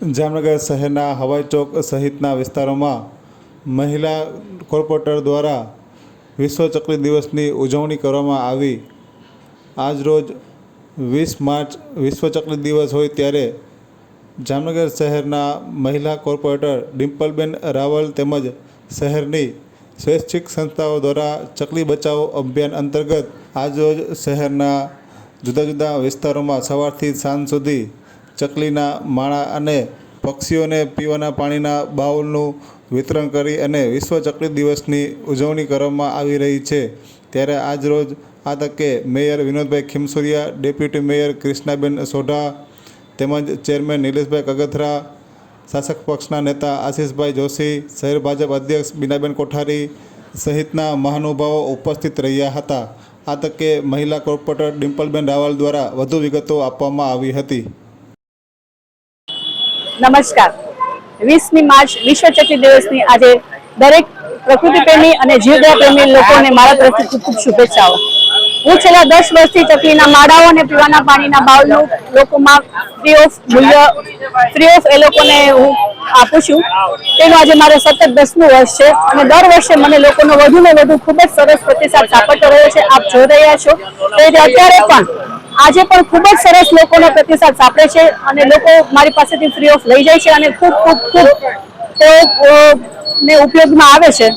જામનગર શહેરના હવાઈ ચોક સહિતના વિસ્તારોમાં મહિલા કોર્પોરેટર દ્વારા વિશ્વ ચકલી દિવસની ઉજવણી કરવામાં આવી. આજરોજ વીસ માર્ચ વિશ્વ ચકલી દિવસ હોય ત્યારે જામનગર શહેરના મહિલા કોર્પોરેટર ડિમ્પલબેન રાવલ તેમજ શહેરની સ્વૈચ્છિક સંસ્થાઓ દ્વારા ચકલી બચાવો અભિયાન અંતર્ગત આજરોજ શહેરના જુદા જુદા વિસ્તારોમાં સવારથી સાંજ સુધી ચકલીના માળા અને પક્ષીઓને પીવાના પાણીના બાઉલનું વિતરણ કરી અને વિશ્વ ચકલી દિવસની ઉજવણી કરવામાં આવી રહી છે. ત્યારે આજરોજ આ તકે mayor Vinodbhai Khimsuriya, deputy mayor Krishnaben Sodha તેમજ ચેરમેન નિલેશભાઈ કગથરા, શાસક પક્ષના નેતા આશીષભાઈ જોશી, શહેર ભાજપ અધ્યક્ષ બીનાબેન કોઠારી સહિતના મહાનુભાવો ઉપસ્થિત રહ્યા હતા. આ તકે મહિલા કોર્પોરેટર ડિમ્પલબેન રાવલ દ્વારા વધુ વિગતો આપવામાં આવી હતી. નમસ્કાર. વીસમી માર્ચ વિશ્વ ચકલી દિવસની આજે દરેક પ્રકૃતિ પ્રેમી અને જીવદયા પ્રેમી લોકોને મારા તરફથી ખૂબ શુભેચ્છાઓ. હું છેલ્લા દસ વર્ષથી ચકલીના માળાઓ અને પીવાના પાણીના બાઉલનું લોકોમાં ફ્રી ઓફ મૂલ્ય ફ્રી ઓફ એ લોકોને હું આપું છું. તેનું આજે મારે સતત દસમું વર્ષ છે અને દર વર્ષે મને લોકોનો વધુ ને વધુ ખૂબ જ સરસ પ્રતિસાદ સાપડતો રહ્યો છે. આપ જોઈ રહ્યા છો. તો અત્યારે પણ આજે પણ ખૂબ જ સરસ લોકોનો પ્રતિસાદ સાંપડે છે અને લોકો મારી પાસેથી ફ્રી ઓફ લઈ જાય છે અને ખૂબ ખૂબ ખૂબ તેઓ ને ઉપયોગમાં આવે છે.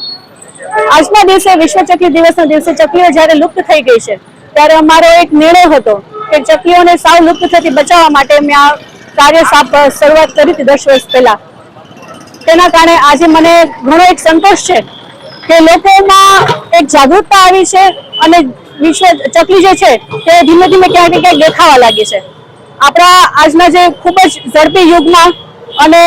આજના દિવસે વિશ્વ ચકલી દિવસના દિવસે ચકલીઓ જ્યારે લુપ્ત થઈ ગઈ છે, ત્યારે અમારો એક નિર્ણય હતો કે ચકલીઓને સાવ લુપ્ત થતી બચાવવા માટે મેં આ કાર્ય શરૂઆત કરી હતી દસ વર્ષ પહેલા. તેના કારણે આજે મને ઘણો એક સંતોષ છે કે લોકોમાં એક જાગૃતતા આવી છે અને વિશ્વ ચકલી જે છે, તે ધીમે ધીમે ક્યાંક ને ક્યાંક દેખાવા લાગી છે. આપણા આજના જે ખૂબ જ ઝડપી યુગમાં અને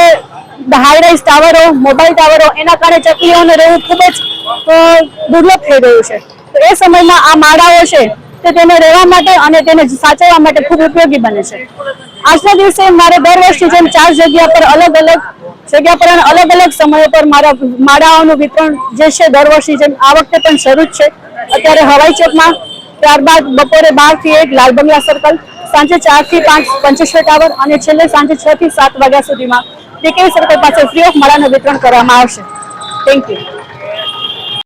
હાઈરાઈઝ ટાવરો મોબાઈલ ટાવરો એના કારણે ચકલીઓને રહેવું ખૂબ જ દુર્લભ થઈ રહ્યું છે. તો એ સમયમાં આ માળાઓ છે, તે તેને રહેવા માટે અને તેને સાચવવા માટે ખૂબ ઉપયોગી બને છે. આજના દિવસે મારે દર વર્ષની જેમ ચાર જગ્યા પર અલગ અલગ, જગ્યા પર અને અલગ અલગ સમયો પર મારા માળાઓનું વિતરણ જે છે, દર વર્ષની જેમ આ વખતે પણ શરૂ જ છે. અત્યારે હવાઈ ચોકમાં ત્યારબાદ બપોરે બારથી એક લાલ બંગલા સર્કલ સાંજે ચારથી પાંચ પંચેશ્વર ટાવર અને છેલ્લે સાંજે છ થી સાત વાગ્યા સુધીમાં ટીકેવી સર્કલ પાસે ફ્રી ઓફ મળાનું વિતરણ કરવામાં આવશે. Thank you